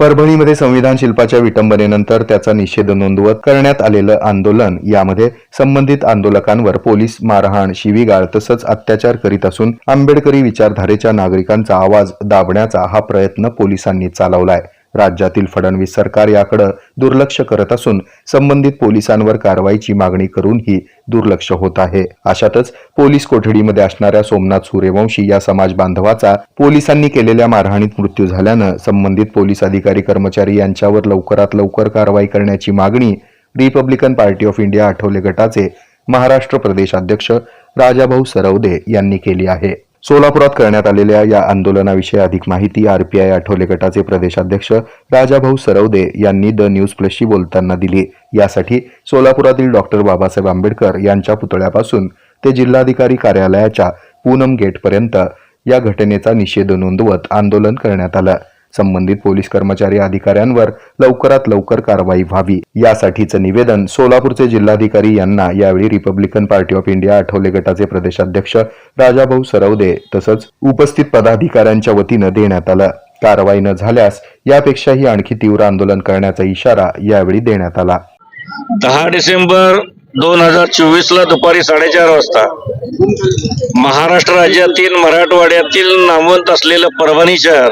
परभणीमध्ये संविधान शिल्पाच्या विटंबनेनंतर त्याचा निषेध नोंदवत करण्यात आलेलं आंदोलन यामध्ये संबंधित आंदोलकांवर पोलीस मारहाण शिवीगाळ तसंच अत्याचार करीत असून आंबेडकरी विचारधारेच्या नागरिकांचा आवाज दाबण्याचा हा प्रयत्न पोलिसांनी चालवलाय. राज्यातील फडणवीस सरकार याकडे दुर्लक्ष करत असून संबंधित पोलिसांवर कारवाईची मागणी करूनही दुर्लक्ष होत आहे. अशातच पोलीस कोठडीमध्ये असणाऱ्या सोमनाथ सूर्यवंशी या समाज बांधवाचा पोलिसांनी केलेल्या मारहाणीत मृत्यू झाल्यानं संबंधित पोलीस अधिकारी कर्मचारी यांच्यावर लवकरात लवकर कारवाई करण्याची मागणी Republican Party of India Athawale गटाचे महाराष्ट्र प्रदेशाध्यक्ष राजाभाऊ सरवदे यांनी केली आहे. सोलापुरात करण्यात आलेल्या या आंदोलनाविषयी अधिक माहिती आरपीआय आठवले गटाचे प्रदेशाध्यक्ष राजाभाऊ सरवदे यांनी द न्यूज प्लसशी बोलताना दिली. यासाठी सोलापुरातील डॉक्टर बाबासाहेब आंबेडकर यांच्या पुतळ्यापासून ते जिल्हाधिकारी कार्यालयाच्या पूनम गेटपर्यंत या घटनेचा निषेध नोंदवत आंदोलन करण्यात आलं. संबंधित पोलीस कर्मचारी अधिकाऱ्यांवर लवकरात लवकर कारवाई व्हावी. यासाठीचं निवेदन सोलापूरचे जिल्हाधिकारी यांना यावेळी Republican Party of India Athawale गटाचे प्रदेशाध्यक्ष राजाभाऊ सरवदे तसंच उपस्थित पदाधिकाऱ्यांच्या वतीनं देण्यात आलं. कारवाई न झाल्यास यापेक्षाही आणखी तीव्र आंदोलन करण्याचा इशारा यावेळी देण्यात आला. दहा डिसेंबर दोन हजार चोवीस ला दुपारी साडेचार वाजता महाराष्ट्र राज्यातील मराठवाड्यातील नामवंत असलेलं परभणी शहर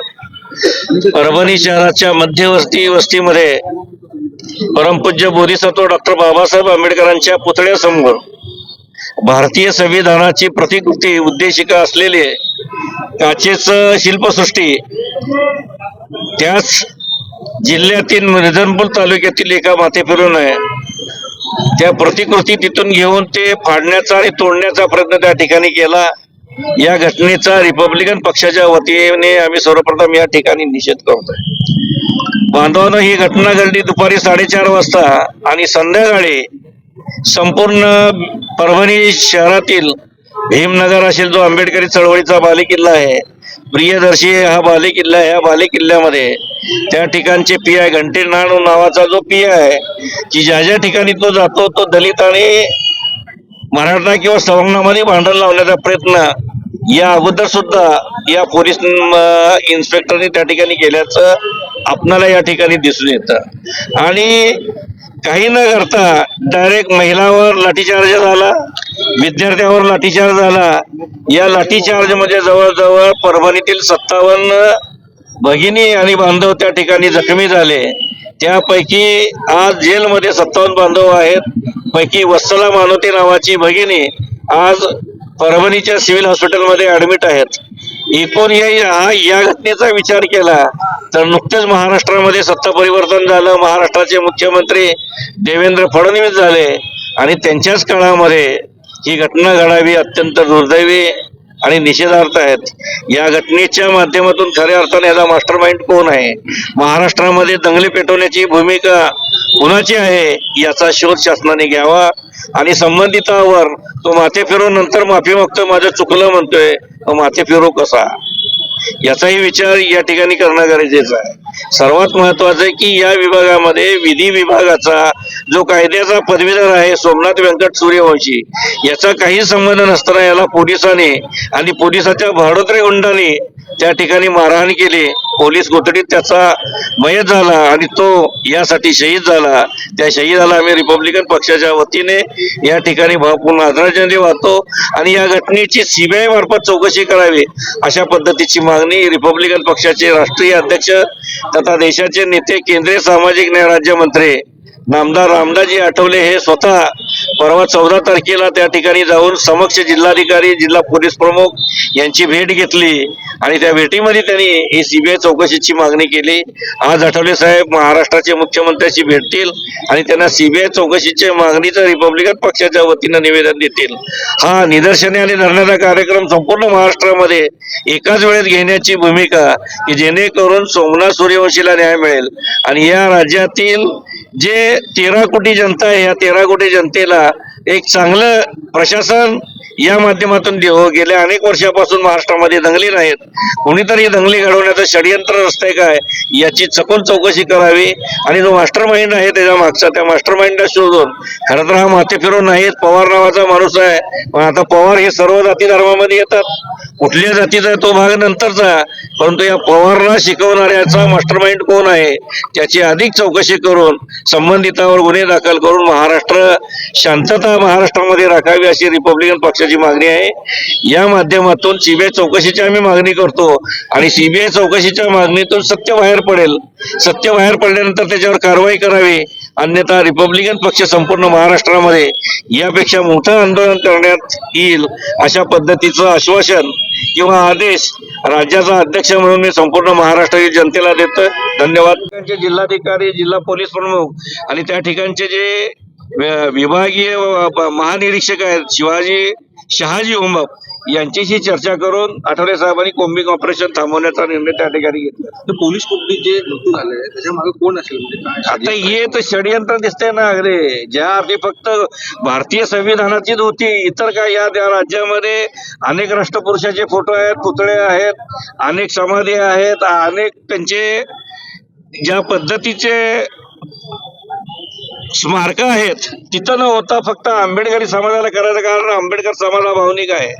परभणी शहराच्या मध्यवर्ती वस्तीमध्ये परमपूज्य बोधिसत्व डॉक्टर बाबासाहेब आंबेडकरांच्या पुतळ्यासमोर भारतीय संविधानाची प्रतिकृती उद्देशिका असलेले काचेच शिल्पसृष्टी त्याच जिल्ह्यातील रिझनपूर तालुक्यातील एका माथे फिरून आहे. त्या प्रतिकृती तिथून घेऊन ते फाडण्याचा आणि तोडण्याचा प्रयत्न त्या ठिकाणी केला. या घटनेचा रिपब्लिकन पक्षाच्या वतीने आम्ही सर्वप्रथम या ठिकाणी निषेध करतोय. बांधवानं ही घटना घडली दुपारी साडेचार वाजता आणि संध्याकाळी संपूर्ण परभणी शहरातील भीमनगर असेल जो आंबेडकरी चळवळीचा बालेकिल्ला आहे प्रियदर्शी हा बालेकिल्ला आहे. या बालेकिल्ल्यामध्ये त्या ठिकाणचे पी आय घंटे नाणू नावाचा जो पी आहे की ज्या ज्या ठिकाणी तो जातो तो दलित आणि मराठा किंवा सवंगणामध्ये भांडण लावण्याचा प्रयत्न या अगोदर सुद्धा या पोलीस इन्स्पेक्टरने त्या ठिकाणी गेल्याचं आपणाला या ठिकाणी दिसून येतं. आणि काही न करता डायरेक्ट महिलावर लाठीचार्ज झाला विद्यार्थ्यावर लाठीचार्ज झाला. या लाठीचार्जमध्ये जवळजवळ परभणीतील सत्तावन्न भगिनी आणि बांधव त्या ठिकाणी जखमी झाले. त्यापैकी आज जेलमध्ये सत्तावन्न बांधव आहेत. पैकी वत्सला मानवते नावाची भगिनी आज परभणीच्या सिव्हिल हॉस्पिटलमध्ये ऍडमिट आहेत. एकूण या या- या घटनेचा विचार केला तर नुकतेच महाराष्ट्रामध्ये सत्ता परिवर्तन झालं. महाराष्ट्राचे मुख्यमंत्री देवेंद्र फडणवीस झाले आणि त्यांच्याच काळामध्ये ही घटना घडावी अत्यंत दुर्दैवी आणि निषेधार्थ आहेत. या घटनेच्या माध्यमातून खऱ्या अर्थाने याचा मास्टर माइंड कोण आहे? महाराष्ट्रामध्ये दंगली पेटवण्याची भूमिका कुणाची आहे याचा शोध शासनाने घ्यावा आणि संबंधितावर तो माथे फिरो नंतर माफी मागतोय माझं चुकलं म्हणतोय तो माथे फिरो कसा? याचाही विचार या ठिकाणी करणं गरजेचं आहे. सर्वात महत्वाचं आहे की या विभागामध्ये विधी विभागाचा जो कायद्याचा पदवीधर आहे सोमनाथ व्यंकट सूर्यवंशी याचा काही संबंध नसताना याला पोलिसांनी आणि पोलिसाच्या भाडोत्रे गुंडाने त्या ठिकाणी मारहाण केली. पोलीस कोठडीत त्याचा मयत झाला आणि तो यासाठी शहीद झाला. त्या शहीदाला आम्ही रिपब्लिकन पक्षाच्या वतीने या ठिकाणी भावपूर्ण आदरांजली वाहतो आणि या घटनेची सीबीआय मार्फत चौकशी करावी अशा पद्धतीची मागणी रिपब्लिकन पक्षाचे राष्ट्रीय अध्यक्ष तथा देशाचे नेते केंद्रीय सामाजिक न्याय राज्यमंत्री नामदार रामदाजी आठवले हे स्वतः परवा चौदा तारखेला त्या ठिकाणी जाऊन समक्ष जिल्हाधिकारी जिल्हा पोलीस प्रमुख यांची भेट घेतली आणि त्या भेटीमध्ये त्यांनी ही सीबीआय चौकशीची मागणी केली. आज आठवले साहेब महाराष्ट्राचे मुख्यमंत्र्यांशी भेटतील आणि त्यांना सीबीआय चौकशीच्या मागणीचं रिपब्लिकन पक्षाच्या वतीनं निवेदन देतील. हा निदर्शने आणि धरण्याचा कार्यक्रम संपूर्ण महाराष्ट्रामध्ये एकाच वेळेत घेण्याची भूमिका की जेणेकरून सोमनाथ सूर्यवंशीला न्याय मिळेल. आणि या राज्यातील जे तेरा कोटी जनता आहे या तेरा कोटी जनतेला एक चांगलं प्रशासन या माध्यमातून देव हो गेल्या अनेक वर्षापासून महाराष्ट्रामध्ये दंगली नाहीत. कुणीतरी दंगली घडवण्याचं षडयंत्र असतंय काय? याची चकोल चौकशी करावी. आणि जो मास्टर माइंड आहे त्याच्या मागचा त्या मास्टर माइंडला शोधून खरं तर हा माथे फिरून नाहीत पवार नावाचा माणूस आहे. पण आता पवार हे सर्व जाती धर्मामध्ये येतात. कुठल्या जातीचा तो भाग नंतरचा. परंतु या पवारला शिकवणाऱ्याचा मास्टर माइंड कोण आहे? त्याची अधिक चौकशी करून संबंधितावर गुन्हे दाखल करून महाराष्ट्र शांतता महाराष्ट्रामध्ये राखावी अशी रिपब्लिकन पक्षाची मागणी आहे. या माध्यमातून सीबीआय चौकशीची आम्ही मागणी करतो आणि सीबीआय चौकशीच्या मागणीतून सत्य बाहेर पडेल. सत्य बाहेर पडल्यानंतर त्याच्यावर कारवाई करावी. अन्यथा रिपब्लिकन पक्ष संपूर्ण महाराष्ट्रामध्ये यापेक्षा मोठं आंदोलन करण्यात येईल अशा पद्धतीचं आश्वासन किंवा आदेश राज्याचा अध्यक्ष म्हणून मी संपूर्ण महाराष्ट्रातील जनतेला देतो धन्यवाद. जिल्हाधिकारी जिल्हा पोलीस प्रमुख आणि त्या ठिकाणचे जे विभागीय महानिरीक्षक आहेत. शिवाजी शहाजी उमप यांच्याशी चर्चा करून आठवले साहेबांनी कोम्बिंग ऑपरेशन थांबवण्याचा निर्णय त्या ठिकाणी घेतला. पोलीस कोठडी जे मृत्यू झाले त्याच्यामागे कोण असेल? म्हणजे काय आता हे तर षडयंत्र दिसतंय ना अगदी. ज्या अर्थी फक्त भारतीय संविधानाचीच होती इतर काय या त्या राज्यामध्ये अनेक राष्ट्रपुरुषाचे फोटो आहेत पुतळे आहेत अनेक समाधी आहेत अनेक त्यांचे ज्या पद्धतीचे स्मारक आहेत. तिथं न होता फक्त आंबेडकरी समाजाला करायचं कारण आंबेडकर समाज हा भावनिक आहे.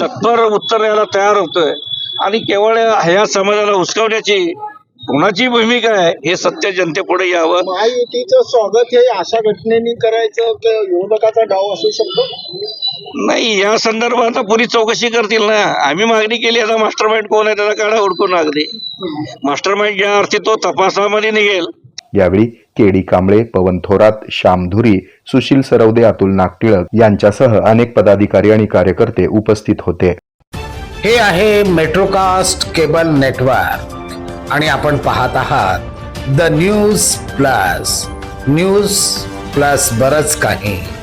तत्पर उत्तर द्यायला तयार होतोय. आणि केवळ ह्या समाजाला उचकवण्याची कोणाची भूमिका आहे हे सत्य जनतेपुढे यावं. महायुतीचं स्वागत हे अशा घटनेने करायचं विरोधकाचा डाव असू शकतो? नाही या संदर्भात आता पोलीस चौकशी करतील ना. आम्ही मागणी केली आता मास्टर माइंड कोण आहे त्याचा काढा हुडकून अगदी. मास्टर माइंड ज्या अर्थी तो तपासामध्ये निघेल. यावेळी केडी कांबळे पवन थोरात श्याम धुरी सुशील सरवदे अतुल नागटिळक यांच्यासह अनेक पदाधिकारी आणि कार्यकर्ते उपस्थित होते. हे आहे मेट्रोकास्ट केबल नेटवर्क. आणि आपण पाहत आहात the news plus. News plus बरच काही.